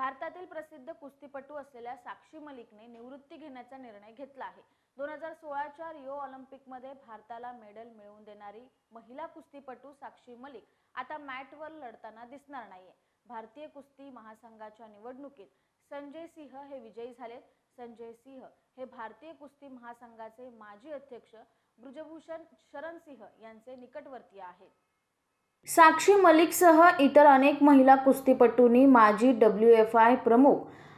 भारतातील प्रसिद्ध कुस्तीपटू असलेल्या साक्षी मलिकने निवृत्ती घेण्याचा निर्णय घेतला आहे. दोन हजार सोळाच्या रिओ ऑलिम्पिकमध्ये भारताला मेडल मिळवून देणारी महिला कुस्तीपटू साक्षी मलिक आता मॅटवर लढताना दिसणार नाहीये. भारतीय कुस्ती महासंघाच्या निवडणुकीत संजय सिंह हे विजयी झालेत. संजय सिंह हे भारतीय कुस्ती महासंघाचे माजी अध्यक्ष ब्रजभूषण शरण सिंह यांचे निकटवर्तीय आहेत. साक्षी मलिकसह इतर अनेक महिला कुस्तीपटूंनी माजी डब्ल्यू एफ आय प्रमुख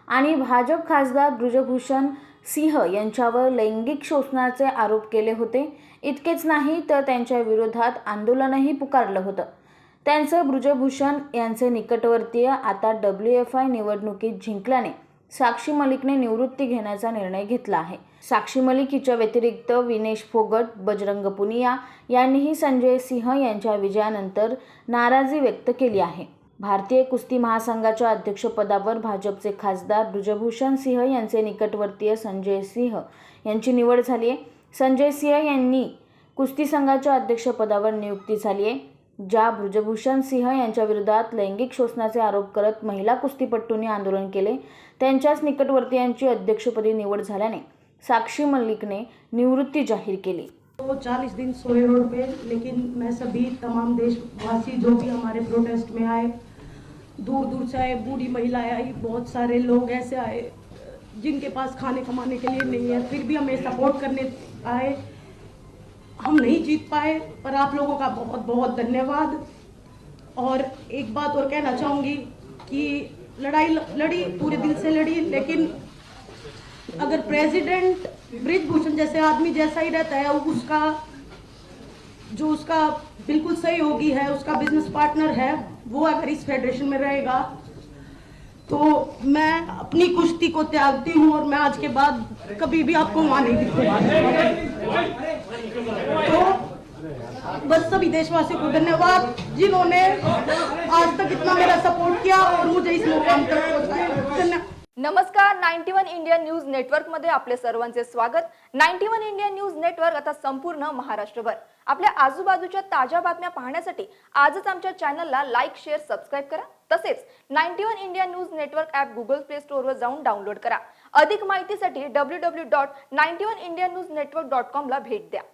आणि भाजप खासदार ब्रुजभूषण सिंह यांच्यावर लैंगिक शोषणाचे आरोप केले होते. इतकेच नाही तर त्यांच्या विरोधात आंदोलनही पुकारलं होतं. त्यांचं ब्रुजभूषण यांचे निकटवर्तीय आता डब्ल्यू एफ आय निवडणुकीत जिंकल्याने साक्षी मलिकने निवृत्ती घेण्याचा निर्णय घेतला आहे. साक्षी मलिक हिच्या व्यतिरिक्त विनेश फोगट बजरंग पुनिया यांनीही संजय सिंह यांच्या विजयानंतर नाराजी व्यक्त केली आहे. भारतीय कुस्ती महासंघाच्या अध्यक्षपदावर भाजपचे खासदार ब्रुजभूषण सिंह यांचे निकटवर्तीय संजय सिंह यांची निवड झाली आहे संजय सिंह यांनी कुस्ती संघाच्या अध्यक्षपदावर नियुक्ती झाली आहे ज्या ब्रजभूषण सिंह यांच्या विरोधात लैंगिक शोषणाचे आरोप करत महिला कुस्तीपट्टूंनी आंदोलन केले त्यांच्याच निकटवर्तीयांची अध्यक्षपदी निवड झाल्याने साक्षी मल्लिकने निवृत्ती जाहीर केली. तो 40 दिन सोए रोड पे लेकिन मैं सभी तमाम देशवासी जो भी हमारे प्रोटेस्ट में आए दूर दूर से आए बूढ़ी महिलाएं आई बहुत सारे लोग ऐसे आए जिनके पास खाने कमाने के लिए नहीं है फिर भी हमें सपोर्ट करने आए हम नहीं जीत पाए, पर आप लोगों का बहुत बहुत धन्यवाद। और एक बात और कहना चाहूँगी कि लड़ाई, लड़ी, पूरे दिल से लड़ी, लेकिन अगर प्रेसिडेंट ब्रिजभूषण जैसे आदमी जैसा ही रहता है, उसका, जो उसका बिल्कुल सही होगी है, उसका बिज़नेस पार्टनर है, वो अगर इस फेडरेशन में रहेगा तो मैं अपनी कुश्ती को त्यागती हूँ और मैं आज के बाद कभी भी आपको वहाँ नहीं दिखूँगा। बस सभी देशवासियों को धन्यवाद जिन्होंने आज तक इतना मेरा सपोर्ट किया और मुझे इस मुकाम तक पहुंचाया। धन्यवाद नमस्कार नाईन्टी वन इंडिया न्यूज नेटवर्कमध्ये आपले सर्वांचे स्वागत. Ninety one India news network आता संपूर्ण महाराष्ट्रभर. आपल्या आजूबाजूच्या ताज्या बातम्या पाहण्यासाठी आजच आमच्या चॅनलला लाईक शेअर सबस्क्राईब करा. तसेच ninety one India news network app Google play स्टोअरवर जाऊन डाउनलोड करा. अधिक माहितीसाठी W W dot ninety one India news network dot कॉमला भेट द्या.